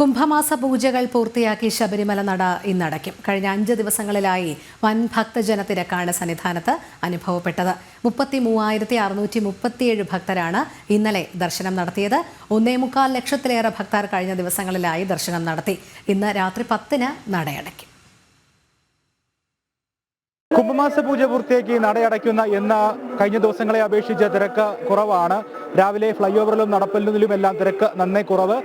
കുംഭമാസ പൂജകൾ പൂർത്തിയാക്കി ശബരിമല നട ഇന്നടയ്ക്കും. കഴിഞ്ഞ അഞ്ച് ദിവസങ്ങളിലായി വൻ ഭക്തജനത്തിരക്കാണ് സന്നിധാനത്ത് അനുഭവപ്പെട്ടത്. മുപ്പത്തി മൂവായിരത്തി അറുന്നൂറ്റി മുപ്പത്തിയേഴ് ഭക്തരാണ് ഇന്നലെ ദർശനം നടത്തിയത്. ഒന്നേ മുക്കാൽ ലക്ഷത്തിലേറെ ഭക്തർ കഴിഞ്ഞ ദിവസങ്ങളിലായി ദർശനം നടത്തി. ഇന്ന് രാത്രി പത്തിന് നടയടയ്ക്കും. കുംഭമാസ പൂജ പൂർത്തിയാക്കി നടയടയ്ക്കുന്ന എന്ന കഴിഞ്ഞ ദിവസങ്ങളെ അപേക്ഷിച്ച് തിരക്ക് കുറവാണ്. രാവിലെ ഫ്ലൈ ഓവറിലും നടപ്പലിലും എല്ലാം തിരക്ക് നന്നേ കുറവ്.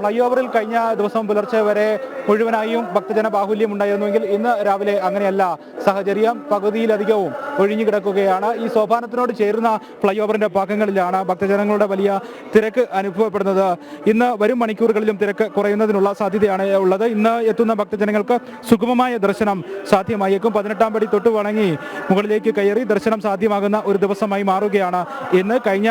ഫ്ലൈ ഓവറിൽ കഴിഞ്ഞ ദിവസം പുലർച്ചെ വരെ മുഴുവനായും ഭക്തജന ബാഹുല്യം ഉണ്ടായിരുന്നുവെങ്കിൽ ഇന്ന് രാവിലെ അങ്ങനെയല്ല. സാഹചര്യം പകുതിയിലധികവും ഒഴിഞ്ഞു കിടക്കുകയാണ്. ഈ സോപാനത്തിനോട് ചേരുന്ന ഫ്ലൈ ഓവറിന്റെ ഭാഗങ്ങളിലാണ് ഭക്തജനങ്ങളുടെ വലിയ തിരക്ക് അനുഭവപ്പെടുന്നത്. ഇന്ന് വരും മണിക്കൂറുകളിലും തിരക്ക് കുറയുന്നതിനുള്ള സാധ്യതയാണ് ഉള്ളത്. ഇന്ന് എത്തുന്ന ഭക്തജനങ്ങൾക്ക് സുഗമമായ ദർശനം സാധ്യമായേക്കും. പതിനെട്ടാം പടി തൊട്ട് വണങ്ങി മുകളിലേക്ക് കയറി ദർശനം സാധ്യമാകുന്ന ഒരു ദിവസമായി മാറുകയാണ്. ഇന്ന് കഴിഞ്ഞ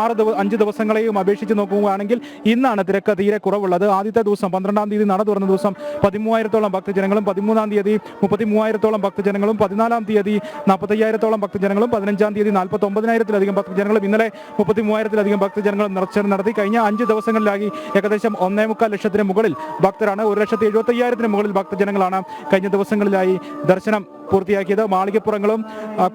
ആറ് ദിവസം അഞ്ച് ദിവസങ്ങളെയും അപേക്ഷിച്ച് നോക്കുകയാണെങ്കിൽ ഇന്നാണ് തിരക്ക് തീരെ കുറവുള്ളത്. ആദ്യത്തെ ദിവസം പന്ത്രണ്ടാം തീയതി നട തുറന്ന ദിവസം പതിമൂവായിരത്തോളം ഭക്തജനങ്ങളും പതിമൂന്നാം തീയതി മുപ്പത്തി മൂവായിരത്തോളം ഭക്തജനങ്ങളും പതിനാലാം തീയതി നാൽപ്പത്തയ്യായിരത്തോളം ഭക്തജനങ്ങളും പതിനഞ്ചാം തീയതി നാൽപ്പത്തി ഒമ്പതിനായിരത്തിലധികം ഭക്തജനങ്ങളും ഇന്നലെ മുപ്പത്തി മൂവായിരത്തിലധികം ഭക്തജനങ്ങളും നിറച്ച നടത്തി കഴിഞ്ഞ അഞ്ച് ദിവസങ്ങളിലായി ഏകദേശം ഒന്നേ മുക്കാൽ ലക്ഷത്തിന് മുകളിൽ ഭക്തരാണ്. ഒരു ലക്ഷത്തി എഴുപത്തയ്യായിരത്തിന് മുകളിൽ ഭക്തജനങ്ങളാണ് കഴിഞ്ഞ ദിവസങ്ങളിലായി ദർശനം പൂർത്തിയാക്കിയത്. മാളികപ്പുറങ്ങളും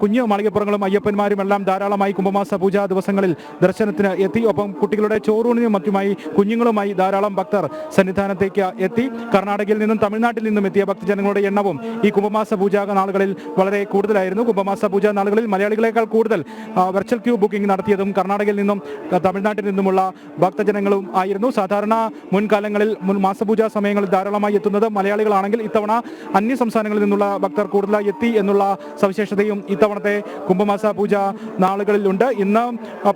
കുഞ്ഞു മാളികപ്പുറങ്ങളും അയ്യപ്പന്മാരും എല്ലാം ധാരാളമായി കുംഭമാസ പൂജാ ദിവസങ്ങളിൽ ദർശനത്തിന് എത്തി. ഒപ്പം കുട്ടികളുടെ ചോറൂണിനും മറ്റുമായി കുഞ്ഞുങ്ങളുമായി ധാരാളം ഭക്തർ സന്നിധാനത്തേക്ക് എത്തി. കർണാടകയിൽ നിന്നും തമിഴ്നാട്ടിൽ നിന്നും എത്തിയ ഭക്തജനങ്ങളുടെ എണ്ണവും ഈ കുംഭമാസ പൂജാ നാളുകളിൽ വളരെ കൂടുതലായിരുന്നു. കുംഭമാസ പൂജാ നാളുകളിൽ മലയാളികളെക്കാൾ കൂടുതൽ വെർച്വൽ ക്യൂ ബുക്കിംഗ് നടത്തിയതും കർണാടകയിൽ നിന്നും തമിഴ്നാട്ടിൽ നിന്നുമുള്ള ഭക്തജനങ്ങളും ആയിരുന്നു. സാധാരണ മുൻകാലങ്ങളിൽ മുൻ മാസപൂജാ സമയങ്ങളിൽ ധാരാളമായി എത്തുന്നത് മലയാളികളാണെങ്കിൽ ഇത്തവണ അന്യ സംസ്ഥാനങ്ങളിൽ നിന്നുള്ള ഭക്തർ കൂടുതലായി എത്തി എന്നുള്ള സവിശേഷതയും ഇത്തവണത്തെ കുംഭമാസ പൂജ നാളുകളിലുണ്ട്. ഇന്ന്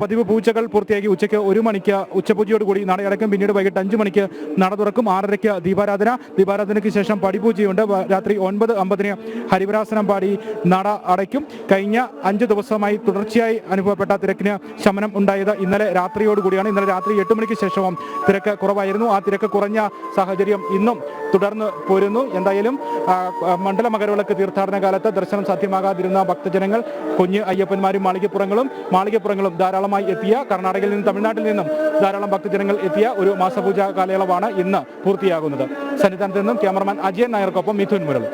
പതിവ് പൂജകൾ പൂർത്തിയാക്കി ഉച്ചയ്ക്ക് ഒരു മണിക്ക് ഉച്ചപൂജയോടുകൂടി നട അടയ്ക്കും പിന്നീട് വൈകിട്ട് അഞ്ച് മണിക്ക് നട തുറക്കും. ആറരയ്ക്ക് ദീപാരാധന. ദീപാരാധനയ്ക്ക് ശേഷം പടിപൂജയുണ്ട്. പൂജയുണ്ട് രാത്രി ഒൻപത് അമ്പതിന് ഹരിവരാസനം പാടി നട അടയ്ക്കും. കഴിഞ്ഞ അഞ്ച് ദിവസമായി തുടർച്ചയായി അനുഭവപ്പെട്ട തിരക്കിന് ശമനം ഉണ്ടായത് ഇന്നലെ രാത്രിയോടുകൂടിയാണ് ഇന്നലെ രാത്രി എട്ട് മണിക്ക് ശേഷവും തിരക്ക് കുറവായിരുന്നു. ആ തിരക്ക് കുറഞ്ഞ സാഹചര്യം ഇന്നും തുടർന്ന് പോരുന്നു. എന്തായാലും മണ്ഡല മകരവിളക്ക് തീർത്ഥാടന കാലത്ത് ദർശനം സാധ്യമാകാതിരുന്ന ഭക്തജനങ്ങൾ കുഞ്ഞ് അയ്യപ്പന്മാരും മാളികപ്പുറങ്ങളും മാളികപ്പുറങ്ങളും ധാരാളമായി എത്തിയ കർണാടകയിൽ നിന്നും തമിഴ്നാട്ടിൽ നിന്നും ധാരാളം ഭക്തജനങ്ങൾ എത്തിയ ഒരു മാസപൂജ കാലയളവാണ് ഇന്ന് പൂർത്തിയാകുന്നത്. സന്നിധാനത്ത് നിന്നും ക്യാമറമാൻ അജയൻ നായർക്കൊപ്പം മിഥുൻ മുരളി.